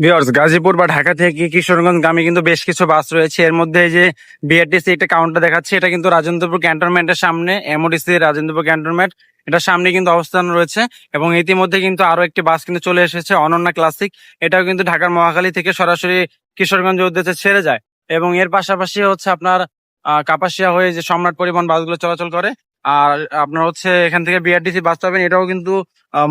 Viewers Gazipur বা ঢাকা থেকে কিশোরগঞ্জ গ্রামে কিন্তু বেশ কিছু বাস রয়েছে। এর মধ্যে যে বিআরটিসি একটা কাউন্টার দেখাচ্ছে এটা কিন্তু রাজেন্দ্রপুর ক্যান্টনমেন্টের সামনে এমওডিসি রাজেন্দ্রপুর ক্যান্টনমেন্ট এটার সামনে কিন্তু অবস্থান রয়েছে এবং ইতিমধ্যে কিন্তু আরও একটি বাস কিন্তু চলে এসেছে অনন্যা ক্লাসিক এটাও কিন্তু ঢাকার মহাখালী থেকে সরাসরি কিশোরগঞ্জ উদ্দেশ্যে ছেড়ে যায় এবং এর পাশাপাশি হচ্ছে আপনার আহ, কাপাসিয়া হয়ে যে সম্রাট পরিবহন বাসগুলো চলাচল করে আর আপনার হচ্ছে এখান থেকে বিআরটিসি বাস পাবেন এটাও কিন্তু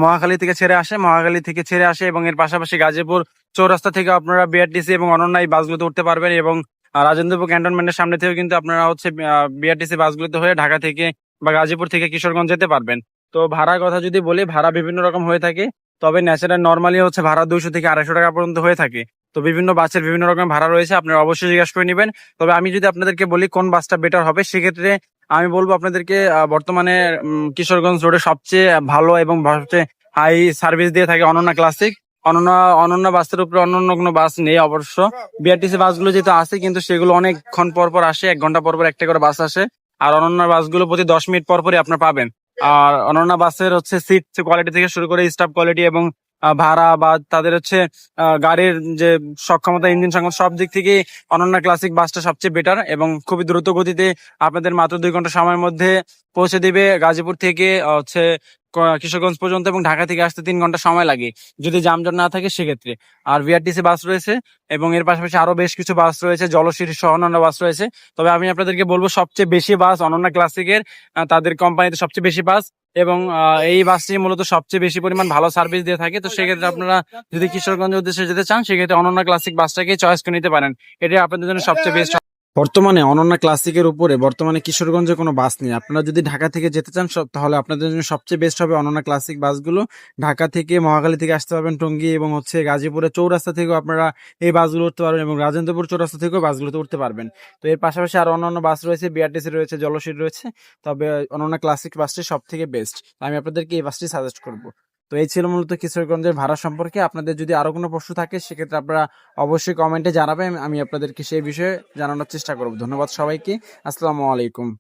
মহাখালী থেকে ছেড়ে আসে, মহাখালী থেকে ছেড়ে আসে এবং এর পাশাপাশি গাজীপুর চৌরাস্তা থেকে আপনারা বিআরটিসি এবং অনন্য এই বাসগুলোতে উঠতে পারবেন এবং রাজেন্দ্রপুর ক্যান্টনমেন্টের সামনে থেকেও কিন্তু আপনারা হচ্ছে বিআরটিসি বাসগুলোতে হয়ে ঢাকা থেকে বা গাজীপুর থেকে কিশোরগঞ্জ যেতে পারবেন। তো ভাড়ার কথা যদি বলি, ভাড়া বিভিন্ন রকম হয়ে থাকে, তবে ন্যাচারাল নর্মালি হচ্ছে ভাড়া দুইশো থেকে আড়াইশো টাকা পর্যন্ত হয়ে থাকে। তো বিভিন্ন বাসের বিভিন্ন রকম ভাড়া রয়েছে, আপনারা অবশ্যই জিজ্ঞাসা করে নেবেন। তবে আমি যদি আপনাদেরকে বলি কোন বাসটা বেটার হবে, সেক্ষেত্রে আমি বলব আপনাদেরকে বর্তমানে কিশোরগঞ্জ রোডে সবচেয়ে ভালো এবং সবচেয়ে হাই সার্ভিস দিয়ে থাকে অনন্যা ক্লাসিক অনন্য অনন্য বাসের উপরে অন্যান্য কোনো বাস নেই অবশ্য। বিআরটিসি বাসগুলো যেহেতু আসে কিন্তু সেগুলো অনেকক্ষণ পর পর আসে, এক ঘণ্টা পর পর একটা করে বাস আসে। আর অনন্য বাসগুলো প্রতি দশ মিনিট পর পরই আপনার পাবেন। আর অনন্য বাসের হচ্ছে সিট কোয়ালিটি থেকে শুরু করে স্টাফ কোয়ালিটি এবং ভাড়া বা তাদের হচ্ছে গাড়ির যে সক্ষমতা, ইঞ্জিন সক্ষমতা সব দিক থেকে অনন্য ক্লাসিক বাসটা সবচেয়ে বেটার এবং খুবই দ্রুত গতিতে আপনাদের মাত্র দুই ঘণ্টা সময়ের মধ্যে পৌঁছে দিবে গাজীপুর থেকে হচ্ছে কিশোরগঞ্জ পর্যন্ত এবং ঢাকা থেকে আসতে তিন ঘণ্টা সময় লাগে, যদি যানজট না থাকে সেক্ষেত্রে। আর বিআরটিসি বাস রয়েছে এবং এর পাশাপাশি আরও বেশ কিছু বাস রয়েছে জলশির সহ অন্যান্য বাস রয়েছে। তবে আমি আপনাদেরকে বলব সবচেয়ে বেশি বাস অনন্য ক্লাসিকের তাদের কোম্পানিতে সবচেয়ে বেশি বাস এবং এই বাসটি মূলত সবচেয়ে বেশি পরিমাণ ভালো সার্ভিস দিয়ে থাকে। তো সেক্ষেত্রে আপনারা যদি কিশোরগঞ্জ উদ্দেশ্যে যেতে চান, সেক্ষেত্রে অনন্য ক্লাসিক বাসটাকে চয়েস করে নিতে পারেন। এটাই আপনাদের জন্য সবচেয়ে বেস্ট বর্তমানে অনন্য ক্লাসিকের উপরে বর্তমানে কিশোরগঞ্জে কোনো বাস নেই। আপনারা যদি ঢাকা থেকে যেতে চান, সব- তাহলে আপনাদের জন্য সবচেয়ে বেস্ট হবে অনন্য ক্লাসিক বাসগুলো। ঢাকা থেকে মহাখালী থেকে আসতে পারবেন টঙ্গী এবং হচ্ছে গাজীপুরের চৌরাস্তা থেকেও আপনারা এই বাসগুলো উঠতে পারবেন এবং রাজেন্দ্রপুর চৌরাস্তা থেকেও বাসগুলোতে উঠতে পারবেন। তো এর পাশাপাশি আরও অন্যান্য বাস রয়েছে বিআরটিসি রয়েছে জলশীর রয়েছে। তবে অনন্য ক্লাসিক বাসটি সব থেকে বেস্ট আমি আপনাদেরকে এই বাসটি সাজেস্ট করব। তো এই ছিল মূলত কিশোরগঞ্জের ভাড়া সম্পর্কে। আপনাদের যদি আরও কোনো প্রশ্ন থাকে, সেক্ষেত্রে আপনারা অবশ্যই কমেন্টে জানাবেন। আমি আপনাদেরকে সেই বিষয়ে জানানোর চেষ্টা করব। ধন্যবাদ সবাইকে। আসসালামু আলাইকুম।